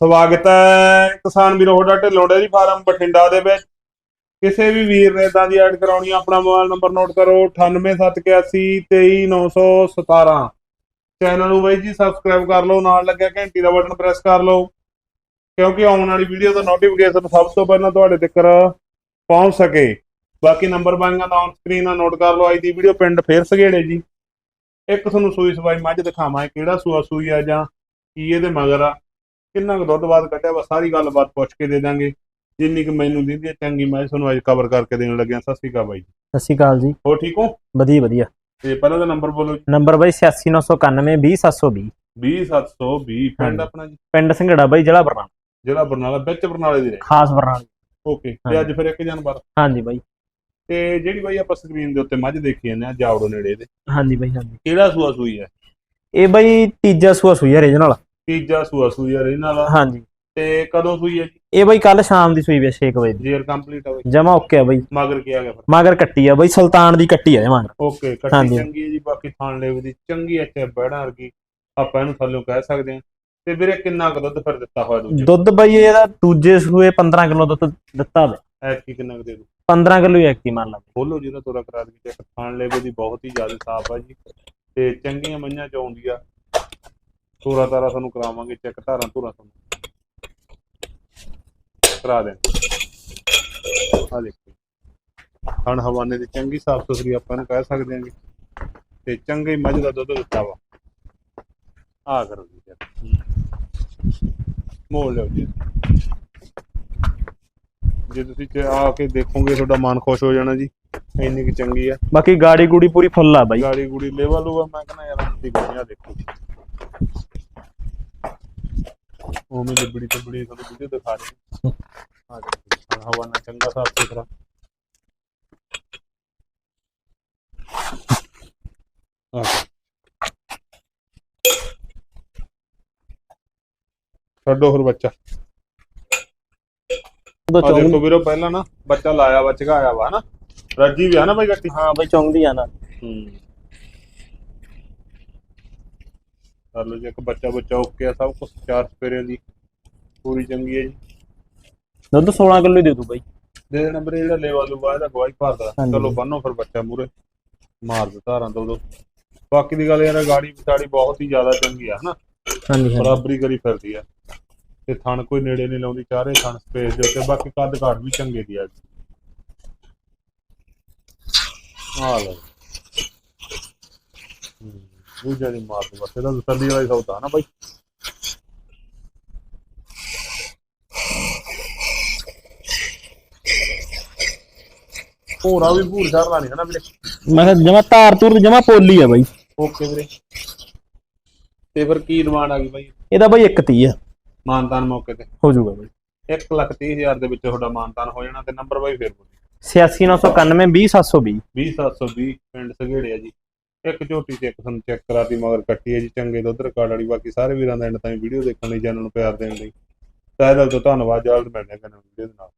ਸਵਾਗਤ ਹੈ ਕਿਸਾਨ ਵੀਰੋ ਤੁਹਾਡਾ ਢਿੱਲੋਂ ਡੇਅਰੀ ਫਾਰਮ ਬਠਿੰਡਾ ਦੇ ਵਿੱਚ। ਕਿਸੇ ਵੀ ਵੀਰ ਨੇ ਇਦਾਂ ਦੀ ਐਡ ਕਰਾਉਣੀ ਆ, ਆਪਣਾ ਮੋਬਾਈਲ ਨੰਬਰ ਨੋਟ ਕਰੋ 9871823917 ਚੈਨਲ ਨੂੰ ਬਾਈ ਜੀ ਸਬਸਕ੍ਰਾਈਬ ਕਰ ਲਓ ਨਾਲ ਲੱਗਿਆ ਘੰਟੀ ਦਾ ਬਟਨ ਪ੍ਰੈਸ ਕਰ ਲਓ ਕਿਉਂਕਿ ਆਉਣ ਵਾਲੀ ਵੀਡੀਓ ਦਾ ਨੋਟੀਫਿਕੇਸ਼ਨ ਸਭ ਤੋਂ ਪਹਿਲਾਂ ਤੁਹਾਡੇ ਤੱਕ ਪਹੁੰਚ ਸਕੇ। ਬਾਕੀ ਨੰਬਰ ਬਾਈਆਂ ਦਾ ਔਨ ਸਕਰੀਨ ਆ ਨੋਟ ਕਰ ਲਓ ਅੱਜ ਦੀ ਵੀਡੀਓ ਪਿੰਡ ਫੇਰ ਸਗੇੜੇ ਜੀ। ਇੱਕ ਤੁਹਾਨੂੰ ਸੂਈ ਸਵਾਈ ਮੱਝ ਦਿਖਾਵਾਂ ਕਿਹੜਾ ਸੂਆ ਸੂਈ ਆ ਜਾਂ ਕੀ ਇਹਦੇ ਮਗਰ ਆ। ਕਿੰਨਾ ਕੁ ਦੁੱਧ ਬਾਅਦ ਕੱਢਿਆ ਵਾ ਸਾਰੀ ਗੱਲਬਾਤ ਪੁੱਛ ਕੇ ਦੇ ਦਾਂਗੇ। ਜਿੰਨੀ ਕੁ ਮੈਨੂੰ ਦਿੰਦੀ ਹੈ ਚੰਗੀ ਮੈਂ ਤੁਹਾਨੂੰ ਅੱਜ ਕਵਰ ਕਰਕੇ ਦੇਣ ਲੱਗਿਆ। ਸਤਿ ਸ਼੍ਰੀ ਅਕਾਲ ਬਾਈ ਜੀ। ਸਤਿ ਸ਼੍ਰੀ ਅਕਾਲ ਜੀ। ਹੋ ਠੀਕ ਹੋ? ਵਧੀਆ ਵਧੀਆ। ਤੇ ਪਹਿਲਾਂ ਦਾ ਨੰਬਰ ਬੋਲੋ ਨੰਬਰ ਬਾਈ 86991 20720 20720 ਪਿੰਡ। ਆਪਣਾ ਜੀ? ਪਿੰਡ ਸੰਘੜਾ ਬਾਈ ਜ਼ਿਲ੍ਹਾ ਬਰਨਾਲਾ। ਜਿਹੜਾ ਬਰਨਾਲਾ ਵਿੱਚ ਬਰਨਾਲੇ ਦੇ ਰਹੇ ਖਾਸ ਬਰਨਾਲਾ। ਓਕੇ ਤੇ। ਅੱਜ ਫਿਰ ਇੱਕ ਜਾਨਵਰ ਹਾਂਜੀ ਬਾਈ। ਤੇ ਜਿਹੜੀ ਬਾਈ ਆਪਾਂ ਸਕਰੀਨ ਦੇ ਉੱਤੇ ਮੱਝ ਦੇਖੀ ਜਾਂਦੇ ਆ ਜਾਵੜੋ ਨੇੜੇ ਦੇ। ਹਾਂਜੀ ਬਾਈ ਹਾਂਜੀ। ਕਿਹੜਾ ਸੂਆ ਸੂਈ ਹੈ? ਇਹ ਬਾਈ ਤੀਜਾ ਸੂਆ ਸੂਈ ਹੈ ਰੀਜਨਲ ਤੀਜਾ ਸੂਆ ਸੂਈ ਹੈ ਇਹਨਾਂ ਨਾਲ ਹਾਂਜੀ। ਤੇ ਕਦੋਂ ਸੂਈ ਹੈ ਜੀ? ਇਹ ਬਾਈ ਕੱਲ ਸ਼ਾਮ ਦੀ ਸੂਈ ਵੇ 6 ਵਜੇ ਜੇਰ ਕੰਪਲੀਟ ਹੋਵੇ ਜਮਾ ਓਕੇ ਆ ਬਾਈ। ਮਗਰ ਕੀ ਆ ਗਿਆ ਫਿਰ? ਮਗਰ ਕੱਟੀ ਆ ਬਾਈ ਸੁਲਤਾਨ ਦੀ ਕੱਟੀ ਆ ਇਹ ਮਗਰ ਓਕੇ ਕੱਟੀ। ਚੰਗੀ ਹੈ ਜੀ ਬਾਕੀ ਥਾਣ ਲੇਵ ਦੀ ਚੰਗੀ ਇੱਥੇ ਬੈੜਾਂ ਵਰਗੀ। ਆਪਾਂ ਇਹਨੂੰ ਥੱਲੋਂ ਕਹਿ ਸਕਦੇ ਹਾਂ। ਤੇ ਵੀਰੇ ਕਿੰਨਾ ਕੁ ਦੁੱਧ ਫਿਰ ਦਿੱਤਾ ਹੋਇਆ ਦੂਜੇ? ਦੁੱਧ ਬਾਈ ਇਹਦਾ ਦੂਜੇ ਸੂਏ 15 ਕਿਲੋ ਦੁੱਧ ਦਿੱਤਾ ਵਾ ਐਤਕੀ ਕਿੰਨਾ ਕੁ ਦੇ ਦੂ 15 ਕਿਲੋ ਹੀ ਐਕਟੀ ਮੰਨ ਲਾ ਖੋਲੋ ਜਿਹਦਾ ਤੋਰਾ ਕਰਾ ਦੇ ਚੈੱਕ ਥਾਣ ਲੇਵ ਦੀ ਬਹੁਤ ਹੀ ਜ਼ਿਆਦਾ ਸਾਫ਼ ਆ ਜੀ। ਤੇ ਚੰਗੀਆਂ ਮਈਆਂ ਚ ਆਉਂਦੀ ਆ। ਤੋਰਾ ਤਾਰਾ ਤੁਹਾਨੂੰ ਕਰਾਵਾਂਗੇ ਚੈੱਕ ਧਾਰਾਂ ਧੁਰਾ ਤੁਹਾਨੂੰ। ਕਰਾ ਦੇ ਆ ਦੇਖੋ। ਹਣ ਹਵਾਨੇ ਦੀ ਚੰਗੀ ਸਾਫ਼ ਸੁਥਰੀ ਆਪਾਂ ਨੂੰ ਕਹਿ ਸਕਦੇ ਹਾਂਗੇ। ਤੇ ਚੰਗੀ ਮੱਝ ਦਾ ਦੁੱਧ ਦਿੱਤਾ ਵਾ। ਆ ਕਰੋ ਜੀ ਚੈੱਕ ਮੋਲ ਲਿਓ ਜੀ। ਜੇ ਤੁਸੀਂ ਚ- ਆ ਕੇ ਦੇਖੋਗੇ ਤੁਹਾਡਾ ਮਨ ਖੁਸ਼ ਹੋ ਜਾਣਾ ਜੀ। ਇੰਨੀ ਕਿ ਚੰਗੀ ਆ। ਬਾਕੀ ਗਾੜੀ ਗੂੜੀ ਪੂਰੀ ਫੁੱਲ ਆ ਬਾਈ। ਗਾੜੀ ਗੁੜੀ ਲੈਵਲ ਹੋਆ ਮੈਂ ਕਹਿੰਦਾ ਯਾਰ ਅੱਤੀ ਗੁੜੀਆਂ ਦੇਖੋ। ਉਵੇਂ ਲਿਬੜੀ ਤੇ ਬੜੀ ਤੁਹਾਨੂੰ ਵੀਡੀਓ ਦਿਖਾ ਰਹੇ ਆ ਦੇਖੋ ਹਵਾ ਨਾਲ ਚੰਗਾ ਸਾਫ਼ ਸੁਥਰਾ। ਛੱਡੋ ਫਿਰ ਬੱਚਾ। ਆ ਦੇਖੋ ਵੀਰੋ ਪਹਿਲਾਂ ਨਾ ਬੱਚਾ ਲਾਇਆ ਵਾ ਚਗਾਇਆ ਵਾ ਨਾ ਰੱਜੀ ਵੀ ਆ ਨਾ ਬਾਈ ਗੱਟੀ? ਹਾਂ ਬਾਈ ਚੌਂਕਦੀ ਆ ਨਾ। ਹੂੰ। ਕਰ ਲਓ ਜੀ ਇੱਕ ਬੱਚਾ ਬੱਚਾ ਓਕੇ ਆ ਸਭ ਕੁਝ ਚਾਰ ਸਪੇਰੇ ਦੀ ਪੂਰੀ ਚੰਗੀ ਹੈ ਜੀ। ਦੁੱਧ 16 ਕਿਲੋ ਹੀ ਦੇ ਦੂ ਬਾਈ। ਦੇ ਦੇਣਾ ਵੀਰੇ ਜਿਹੜਾ ਲੇਵਾ ਲੂਵਾ ਇਹਦਾ ਗਵਾਈ ਭਰਦਾ ਹਾਂਜੀ। ਚਲੋ ਬੰਨੋ ਫਿਰ ਬੱਚਾ ਮੂਰੇ ਮਾਰ ਦੇ ਧਾਰਾਂ ਤੋਂ ਉਦੋਂ ਬਾਕੀ ਦੀ ਗੱਲ ਯਾਰ ਇਹ ਗਾੜੀ ਵਿਚਾੜੀ ਬਹੁਤ ਹੀ ਜ਼ਿਆਦਾ ਚੰਗੀ ਆ ਹਨਾ? ਹਾਂਜੀ ਹਾਂਜੀ। ਬਰਾਬਰੀ ਕਰੀ ਫਿਰਦੀ ਆ। ਤੇ ਥਣ ਕੋਈ ਨੇੜੇ ਨਹੀਂ ਲਾਉਂਦੀ ਚਾਰੇ ਥਣ ਸਪੇਸ ਦੇ ਉੱਤੇ ਬਾਕੀ ਕੱਦ ਘਾਟ ਵੀ ਚੰਗੇ ਦੀ ਆ ਆ ਲਓ। ਦੂਜਾ ਦੀ ਮਾਰ ਦੇ ਬਸ ਇਹਦਾ ਤਸੱਲੀ ਵਾਲੀ ਸੌਦਾ ਨਾ ਬਾਈ। ਹੋਰਾ ਵੀ ਭੂਰ ਚੜਦਾ ਨਹੀਂ ਹਨਾ ਵੀਰੇ। ਮੈਂ ਕਿਹਾ ਜਮਾ ਧਾਰ ਤੂਰ ਜਮਾ ਪੋਲੀ ਆ ਬਾਈ। ਓਕੇ ਵੀਰੇ। ਤੇ ਫਿਰ ਕੀ ਡਿਮਾਂਡ ਆ ਗਈ ਬਾਈ? ਇਹਦਾ ਬਾਈ 130 ਆ। ਮਾਨਤਾਨ ਮੌਕੇ ਤੇ। ਹੋ ਜਾਊਗਾ ਬਾਈ। 1 ਲੱਖ ਤੀਹ ਹਜ਼ਾਰ ਦੇ ਵਿੱਚ ਤੁਹਾਡਾ ਮਾਨਤਾਨ ਹੋ ਜਾਣਾ ਤੇ ਨੰਬਰ ਬਾਈ ਫੇਰ ਬੋਲੀ। 86991 20720 20720 ਪਿੰਡ ਸਗੇੜੇ ਆ ਜੀ। ਇੱਕ ਝੋਟੀ ਤੇ ਇੱਕ ਤੁਹਾਨੂੰ ਚੈੱਕ ਕਰਾਤੀ, ਮਗਰ ਕੱਟੀ ਹੈ ਜੀ ਚੰਗੇ ਦੁੱਧ ਰਿਕਾਰਡ ਵਾਲੀ, ਬਾਕੀ ਸਾਰੇ ਵੀਰਾਂ ਦਾ ਐਂਡ ਤਾਈਂ ਵੀਡੀਓ ਦੇਖਣ ਲਈ ਚੈਨਲ ਨੂੰ ਪਿਆਰ ਦੇਣ ਲਈ। ਤਹਿ ਦਿਲ ਤੋਂ ਧੰਨਵਾਦ ਜਲਦ ਮਿਲਦੇ ਹਾਂ ਵੀਡੀਓ ਦੇ ਨਾਲ।